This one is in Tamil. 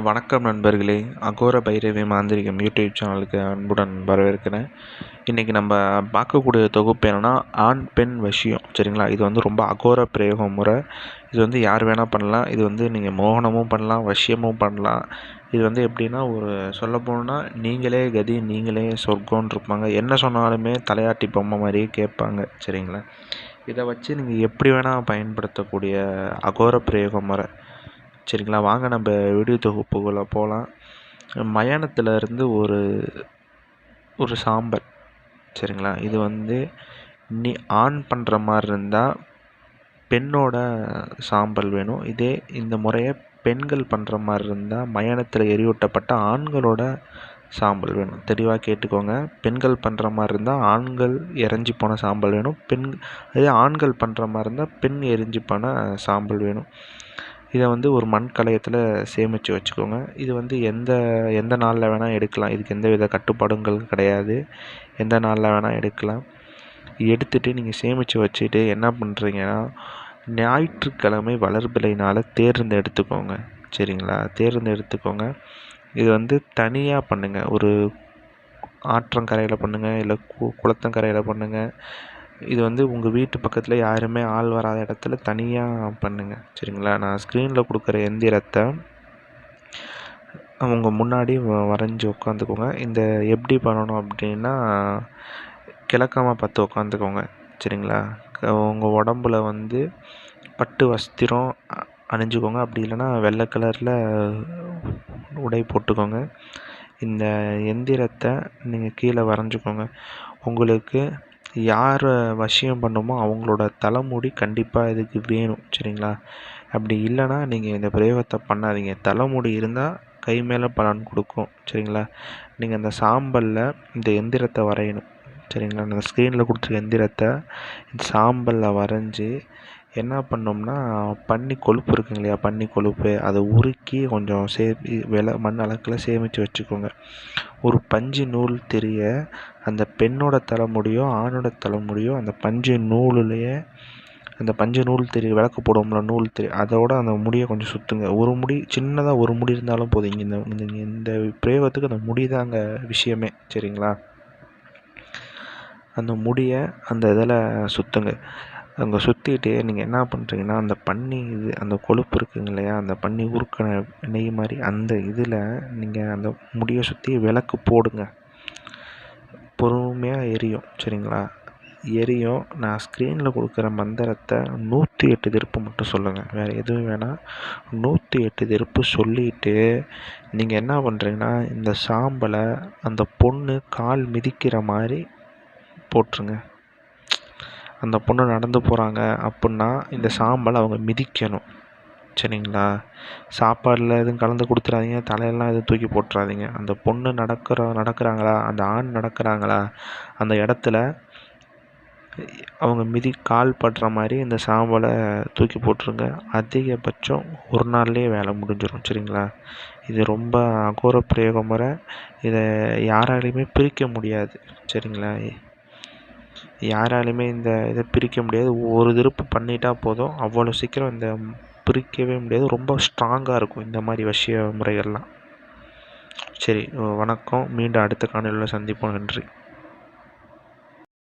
வணக்கம் நண்பர்களே. அகோர பைரவி மாந்திரிகம் யூடியூப் சேனலுக்கு அன்புடன் வரவேற்கிறேன். இன்றைக்கி நம்ம பார்க்கக்கூடிய தொகுப்பு என்னென்னா ஆண் பெண் விஷயம். சரிங்களா? இது வந்து ரொம்ப அகோர பிரயோக முறை. இது வந்து யார் வேணால் பண்ணலாம். இது வந்து நீங்கள் மோகனமும் பண்ணலாம் வசியமும் பண்ணலாம். இது வந்து எப்படின்னா ஒரு சொல்ல போனோன்னா நீங்களே கதி நீங்களே சொர்க்கம்னு இருப்பாங்க. என்ன சொன்னாலுமே தலையாட்டி பொம்மை மாதிரியே கேட்பாங்க. சரிங்களா? இதை வச்சு நீங்கள் எப்படி வேணால் பயன்படுத்தக்கூடிய அகோர பிரயோக முறை. சரிங்களா? வாங்க நம்ம வீடியோ தொகுப்புக்குள்ளே போகலாம் மயானத்தில் இருந்து ஒரு ஒரு சாம்பல் சரிங்களா? இது வந்து நீ ஆண் பண்ணுற மாதிரி இருந்தால் பெண்ணோட சாம்பல் வேணும். இதே இந்த முறையை பெண்கள் பண்ணுற மாதிரி இருந்தால் மயானத்தில் எரியூட்டப்பட்ட ஆண்களோட சாம்பல் வேணும். தெளிவாக கேட்டுக்கோங்க. பெண்கள் பண்ணுற மாதிரி இருந்தால் ஆண்கள் எரிஞ்சு போன சாம்பல் வேணும். பெண் அதே ஆண்கள் பண்ணுற மாதிரி இருந்தால் பெண் எரிஞ்சு போன சாம்பல் வேணும். இதை வந்து ஒரு மண் கலயத்தில் சேமித்து வச்சுக்கோங்க. இது வந்து எந்த எந்த நாளில் வேணால் எடுக்கலாம். இதுக்கு எந்த வித கட்டுப்பாடுங்கள் கிடையாது. எந்த நாளில் வேணால் எடுக்கலாம். எடுத்துகிட்டு நீங்கள் சேமித்து வச்சுட்டு என்ன பண்ணுறீங்கன்னா ஞாயிற்றுக்கிழமை வளர்பிறை நாளை தேர்ந்தெடுத்துக்கோங்க சரிங்களா? தேர்ந்தெடுத்துக்கோங்க இது வந்து தனியாக பண்ணுங்கள் ஒரு ஆற்றங்கரையில் பண்ணுங்கள் இல்லை கு குளத்தங்கரையில் பண்ணுங்கள் இது வந்து உங்கள் வீட்டு பக்கத்தில் யாருமே ஆள் வராத இடத்துல தனியாக பண்ணுங்கள் சரிங்களா? நான் ஸ்க்ரீனில் கொடுக்குற எந்திரத்தை உங்கள் முன்னாடி வரைஞ்சி உட்காந்துக்கோங்க இந்த எப்படி பண்ணணும் அப்படின்னா கிழக்கமாக பார்த்து உட்காந்துக்கோங்க சரிங்களா? உங்கள் உடம்புல வந்து பட்டு வஸ்திரம் அணிஞ்சுக்கோங்க. அப்படி இல்லைன்னா வெள்ளை கலரில் உடை போட்டுக்கோங்க. இந்த எந்திரத்தை நீங்கள் கீழே வரைஞ்சிக்கோங்க. உங்களுக்கு யாரை வசியம் பண்ணுமோ அவங்களோட தலைமுடி கண்டிப்பாக இதுக்கு வேணும் சரிங்களா? அப்படி இல்லைன்னா நீங்கள் இந்த பிரயோகத்தை பண்ணாதீங்க. தலைமுடி இருந்தால் கை மேலே பலன் கொடுக்கும் சரிங்களா? நீங்கள் அந்த சாம்பலில் இந்த எந்திரத்தை வரையணும் சரிங்களா? அந்த ஸ்க்ரீனில் கொடுத்துருக்க எந்திரத்தை இந்த சாம்பலில் வரைஞ்சி என்ன பண்ணோம்னா பன்னி கொழுப்பு இருக்குங்க இல்லையா? பன்னி கொழுப்பு. அதை உருக்கி கொஞ்சம் சே வில மண் அளக்கில் சேமித்து வச்சுக்கோங்க. ஒரு பஞ்சு நூல் தெரிய அந்த பெண்ணோட தலைமுடியோ ஆணோட தலைமுடியோ அந்த பஞ்சு நூலுலேயே அந்த பஞ்சு நூல் தெரிய விளக்கு போடுவோம்ல நூல் தெரிய அதோட அந்த முடியை கொஞ்சம் சுற்றுங்க ஒரு முடி சின்னதாக ஒரு முடி இருந்தாலும் போதும். இங்கே இந்த இந்த பிரயோகத்துக்கு அந்த முடி தாங்க விஷயமே சரிங்களா? அந்த முடியை அந்த இதில் சுற்றுங்க அங்கே சுற்றிட்டு நீங்கள் என்ன பண்ணுறீங்கன்னா அந்த பன்னி இது அந்த கொழுப்பு இருக்குங்க இல்லையா? அந்த பன்னி உருக்கின நெய் மாதிரி அந்த இதில் நீங்கள் அந்த முடியை சுற்றி விளக்கு போடுங்க. பொறுமையாக எரியும் சரிங்களா? எரியும். நான் ஸ்க்ரீனில் கொடுக்குற மந்திரத்தை நூற்றி எட்டு திருப்பு மட்டும் சொல்லுங்கள் வேறு எதுவும் வேணாம் நூற்றி எட்டு திருப்பு சொல்லிவிட்டு நீங்கள் என்ன பண்ணுறீங்கன்னா இந்த சாம்பலை அந்த பொண்ணு கால் மிதிக்கிற மாதிரி போட்டுருங்க. அந்த பொண்ணு நடந்து போகிறாங்க அப்புடின்னா இந்த சாம்பல் அவங்க மிதிக்கணும். சரிங்களா? சாப்பாடில் எதுவும் கலந்து கொடுத்துறாதீங்க. தலையெல்லாம் எதுவும் தூக்கி போட்டுறாதீங்க. அந்த பொண்ணு நடக்கிற நடக்கிறாங்களா? அந்த ஆண் நடக்கிறாங்களா? அந்த இடத்துல அவங்க மிதி கால் படுற மாதிரி இந்த சாம்பலை தூக்கி போட்டுருங்க. அதிகபட்சம் ஒரு நாள்லேயே வேலை முடிஞ்சிடும் சரிங்களா? இது ரொம்ப அகோர பிரயோக முறை இதை யாராலையுமே பிரிக்க முடியாது. சரிங்களா? யாராலையுமே இந்த இதை பிரிக்க முடியாது. ஒரு திருப்பு பண்ணிட்டா போதும். அவ்வளோ சீக்கிரம் இந்த பிரிக்கவே முடியாது. ரொம்ப ஸ்ட்ராங்காக இருக்கும் இந்த மாதிரி வசிய முறைகள்லாம். சரி வணக்கம். மீண்டும் அடுத்த காணொலியில் சந்திப்போம். நன்றி.